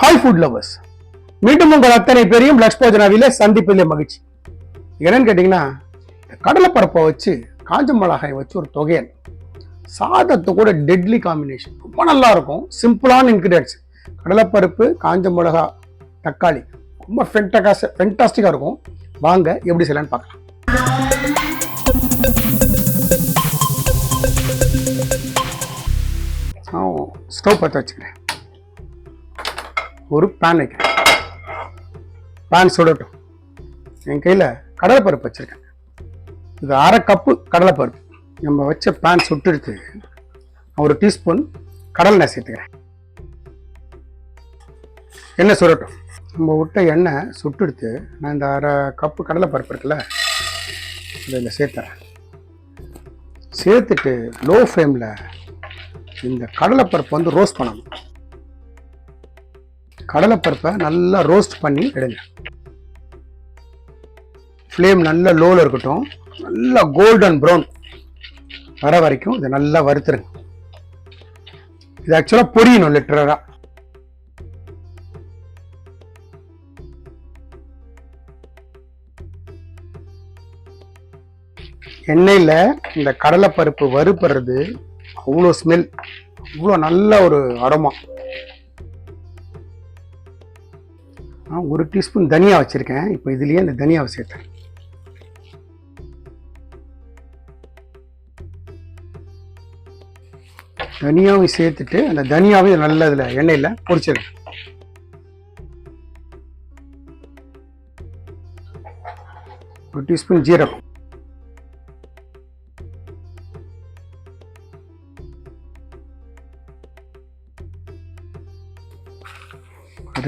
Hi food lovers மீண்டும் உங்கள் அத்தனை பேரையும் லக்ஷ்போஜனாவிலே சந்திப்பிலே மகிழ்ச்சி. என்னன்னு கேட்டிங்கன்னா கடலைப்பரப்பை கடலைப்பருப்பை வச்சு காஞ்ச மிளகாயை வச்சு ஒரு தொகையல் சாதத்து கூட டெட்லி காம்பினேஷன் ரொம்ப நல்லா இருக்கும். சிம்பிளான இன்க்ரீடியன்ஸ் கடலைப்பருப்பு காஞ்ச மிளகா தக்காளி. ரொம்ப ஃபென்டகாஸ் ஃபென்டாஸ்டிக்காக இருக்கும். வாங்க எப்படி செய்யலாம்னு பார்க்கலாம். ஸ்டவ் பற்ற வச்சுக்கிறேன். ஒரு பேன் வைக்கிறேன். பேன் சுடட்டும். என் கையில் கடலைப்பருப்பு வச்சுருக்கேன். இது அரை கப்பு கடலைப்பருப்பு. நம்ம வச்ச பேன் சுட்டுடுத்து ஒரு டீஸ்பூன் கடலை எண்ணெய் சேர்த்துக்கிறேன். எண்ணெய் சுடட்டும். நம்ம விட்ட எண்ணெய் சுட்டுடுத்து நான் இந்த அரை கப்பு கடலைப்பருப்பு இருக்குல்ல இதில் சேர்த்துறேன். சேர்த்துட்டு லோ ஃப்ளேமில் இந்த கடலைப்பருப்பு வந்து ரோஸ்ட் பண்ணணும். கடலைப்பருப்பை நல்லா ரோஸ்ட் பண்ணி எடுங்க. ஃப்ளேம் நல்ல லோவில் இருக்கட்டும். நல்லா கோல்டன் ப்ரௌன் வர வரைக்கும் இதை நல்லா வறுத்துருங்க. இது ஆக்சுவலாக பொரியணும் லிட்டரராக எண்ணெயில் இந்த கடலைப்பருப்பு வறுப்படுறது அவ்வளோ ஸ்மெல் அவ்வளோ நல்ல ஒரு அடமாக நான் ஒரு டீஸ்பூன் தனியா வச்சுருக்கேன். இப்போ இதுலேயே அந்த தனியாவை சேர்த்தேன் தனியாவும் சேர்த்துட்டு அந்த தனியாவையும் நல்ல இதில் எண்ணெயில் பொரிச்சிருங்க ஒரு டீஸ்பூன் ஜீரகம்.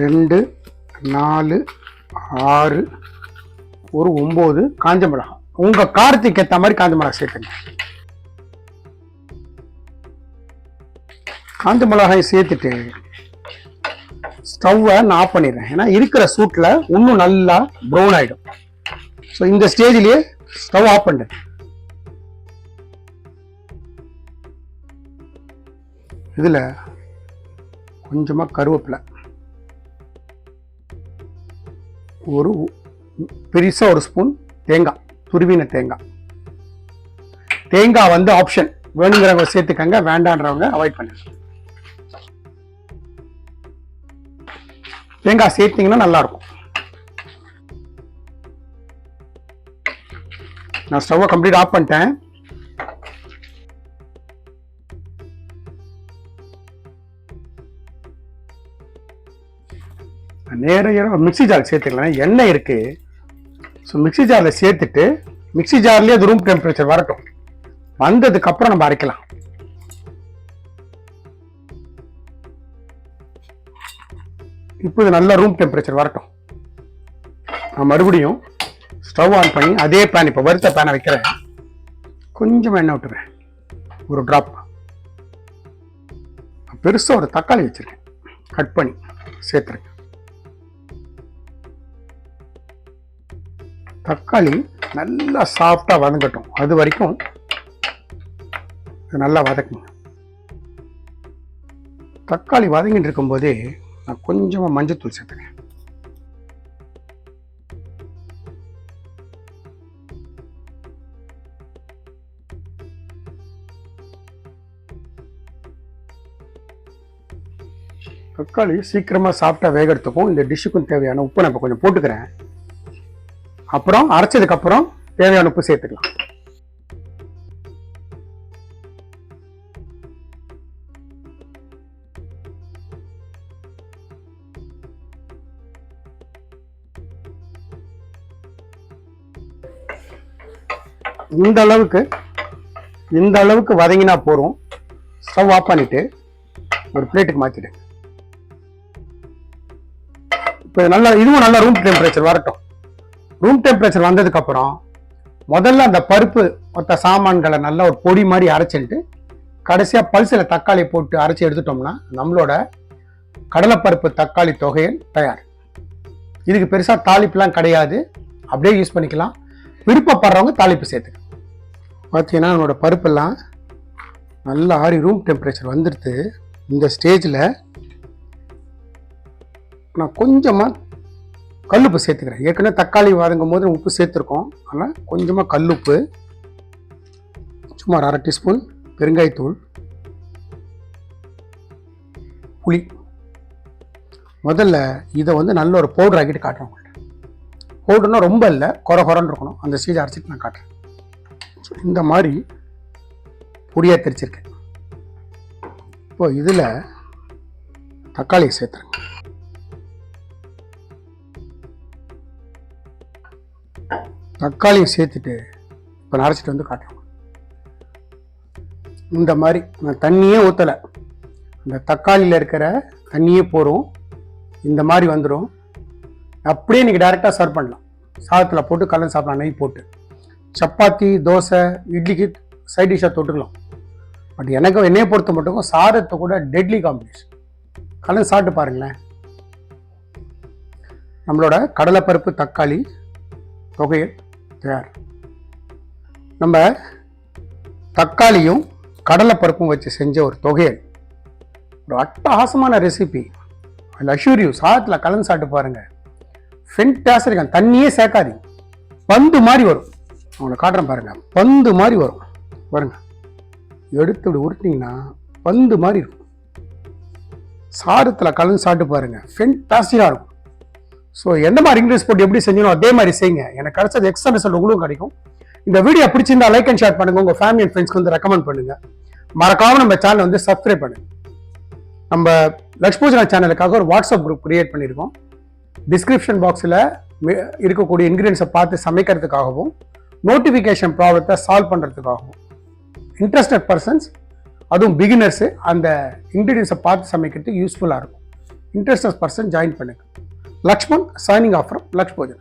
ரெண்டு நாலு ஆறு ஒரு ஒம்பது காஞ்ச மிளகாய். உங்கள் காரத்துக்கு ஏற்ற மாதிரி காஞ்ச மிளகாய் சேர்த்துங்க. காஞ்ச மிளகாயை சேர்த்துட்டு ஸ்டவ்வை நான் ஆஃப் பண்ணிடுறேன். ஏன்னா இருக்கிற சூட்டில் இன்னும் நல்லா ப்ரௌன் ஆகிடும் ஸோ இந்த ஸ்டேஜ்லேயே ஸ்டவ் ஆஃப் பண்ணுறேன் இதில் கொஞ்சமாக கருவேப்பிலை. ஒரு பெருசாக ஒரு ஸ்பூன் தேங்காய் துருவின தேங்காய். தேங்காய் வந்து ஆப்ஷன் வேணுங்கிறவங்க சேர்த்துக்கங்க வேண்டான்றவங்க அவாய்ட் பண்ணுங்க. தேங்காய் சேர்த்தீங்கன்னா நல்லா இருக்கும் நான் ஸ்டவ்வை கம்ப்ளீட் ஆஃப் பண்ணிட்டேன். நேரம் மிக்ஸி ஜார் சேர்த்துக்கலாம் எண்ணெய் இருக்கு. ஸோ மிக்ஸி ஜாரில் சேர்த்துட்டு மிக்ஸி ஜார்லேயே அது ரூம் டெம்பரேச்சர் வரட்டும். வந்ததுக்கு அப்புறம் நம்ம அரைக்கலாம். இப்போ இது நல்ல ரூம் டெம்பரேச்சர் வரட்டும். நான் மறுபடியும் ஸ்டவ் ஆன் பண்ணி அதே பேன் இப்போ வறுத்த பேனை வைக்கிறேன். கொஞ்சம் எண்ணெய் விட்டுறேன். ஒரு ட்ராப் பெருசாக ஒரு தக்காளி வச்சிருக்கேன். கட் பண்ணி சேர்த்துருக்கேன் தக்காளி நல்லா சாஃப்டாக வதங்கட்டும். அது வரைக்கும் நல்லா வதக்குங்க தக்காளி வதங்கிட்டு இருக்கும்போதே நான் கொஞ்சமாக மஞ்சத்தூள் சேர்த்துக்கிறேன். தக்காளி சீக்கிரமாக சாப்பிட்டா வேகிறதுக்கும் இந்த டிஷ்ஷுக்கும் தேவையான உப்பு நான் இப்போ கொஞ்சம் போட்டுக்கிறேன். அப்புறம் அரைச்சதுக்கு அப்புறம் தேவையான உப்பு சேர்த்துக்கலாம். இந்த அளவுக்கு இந்த அளவுக்கு வதங்கினா போறோம் ஸ்டவ் ஆஃப் பண்ணிட்டு ஒரு பிளேட்டுக்கு மாத்திடு. இப்போ நல்லா இதுவும் நல்லா ரூம் டெம்பரேச்சர் வரட்டும். ரூம் டெம்பரேச்சர் வந்ததுக்கு அப்புறம் முதல்ல அந்த பருப்பு மொத்த சாமான்களை நல்லா ஒரு பொடி மாதிரி அரைச்சிட்டு கடைசியாக பல்சில் தக்காளி போட்டு அரைச்சி எடுத்துட்டோம்னா நம்மளோட கடலைப்பருப்பு தக்காளி தொகையில் தயார். இதுக்கு பெருசாக தாளிப்புலாம் கிடையாது. அப்படியே யூஸ் பண்ணிக்கலாம். விருப்பப்படுறவங்க தாளிப்பு சேர்த்துக்க. பார்த்தீங்கன்னா நம்மளோட பருப்பெல்லாம் நல்லா ஆறி ரூம் டெம்பரேச்சர் வந்துடுது. இந்த ஸ்டேஜில் நான் கொஞ்சமாக கல்லுப்பு சேர்த்துக்கிறேன். ஏற்கனவே தக்காளி வதங்கும் போது உப்பு சேர்த்துருக்கோம். ஆனால் கொஞ்சமாக கல்லுப்பு சுமார் அரை டீஸ்பூன் பெருங்காயத்தூள் புளி. முதல்ல இதை வந்து நல்ல ஒரு பவுடர் ஆக்கிட்டு காட்டுறேன் உங்கள்கிட்ட பவுடர்னா ரொம்ப இல்லை குறை குறன்னு இருக்கணும். அந்த ஸ்டேஜ் அரைச்சிட்டு நான் காட்டுறேன். இந்த மாதிரி பொடியாக தெரிச்சிருக்கேன். இப்போ இதில் தக்காளியை சேர்த்துருங்க தக்காளியை சேர்த்துட்டு இப்போ நான் அரைச்சிட்டு வந்து காட்டுறோம் இந்த மாதிரி நான் தண்ணியே ஊற்றலை இந்த தக்காளியில் இருக்கிற தண்ணியே போகிறோம் இந்த மாதிரி வந்துடும் அப்படியே நீங்கள் டேரெக்டாக சர்வ் பண்ணலாம். சாதத்தில் போட்டு கலந்து சாப்பிடலாம் நெய் போட்டு. சப்பாத்தி தோசை இட்லிக்கு சைட் டிஷ்ஷாக தொட்டுக்கலாம். பட் எனக்கு என்னைய பொறுத்த மட்டும் சாதத்தை கூட டெட்லி காம்பினேஷன் கலந்து சாப்பிட்டு பாருங்களேன். நம்மளோட கடலைப்பருப்பு தக்காளி தொகையில் தயார் நம்ம தக்காளியும் கடலைப்பருப்பும் வச்சு செஞ்ச ஒரு தொகையல். ஒரு அட்டகாசமான ரெசிபி அதில் அஷ்யூரியூ சாதத்தில் கலந்து சாப்பிட்டு பாருங்க. ஃபென்டாஸ்டிக் தண்ணியே சேர்க்காதீங்க. பந்து மாதிரி வரும். அவங்கள காட்டுறேன் பாருங்கள் பந்து மாதிரி வரும். பாருங்க. எடுத்து இப்படி உருட்டிங்கன்னா பந்து மாதிரி இருக்கும். சாதத்தில் கலந்து சாப்பிட்டு பாருங்க. ஃபென்டாஸ்டிக்காக இருக்கும். ஸோ எந்த மாதிரி இங்கிலீஷ் போட்டு எப்படி செஞ்சணும் அதே மாதிரி செய்யுங்க எனக்கு கிடைச்சது எக்ஸ்ட்ரா ரிசல்ட் உங்களுக்கும் கிடைக்கும். இந்த வீடியோ பிடிச்சிருந்தா லைக் அண்ட் ஷேர் பண்ணுங்க. உங்கள் ஃபேமிலி அண்ட் ஃப்ரெண்ட்ஸ்க்கு வந்து ரெக்கமெண்ட் பண்ணுங்க. மறக்காம நம்ம சேனலை வந்து சப்ஸ்கிரைப் பண்ணுங்க. நம்ம லக்ஷ்மூஜனா சேனலுக்காக ஒரு வாட்ஸ்அப் குரூப் கிரியேட் பண்ணியிருக்கோம். டிஸ்கிரிப்ஷன் பாக்ஸில் இருக்கக்கூடிய இன்க்ரீடியன்ஸை பார்த்து சமைக்கிறதுக்காகவும் நோட்டிஃபிகேஷன் ப்ராப்ளத்தை சால்வ் பண்ணுறதுக்காகவும் இன்ட்ரெஸ்டட் பர்சன்ஸ் அதுவும் பிகினர்ஸு அந்த இன்க்ரீடியன்ஸை பார்த்து சமைக்கிறதுக்கு யூஸ்ஃபுல்லாக இருக்கும். இன்ட்ரெஸ்டட் பர்சன் ஜாயின் பண்ணுங்க. Lakshman signing off from Lakshbojana.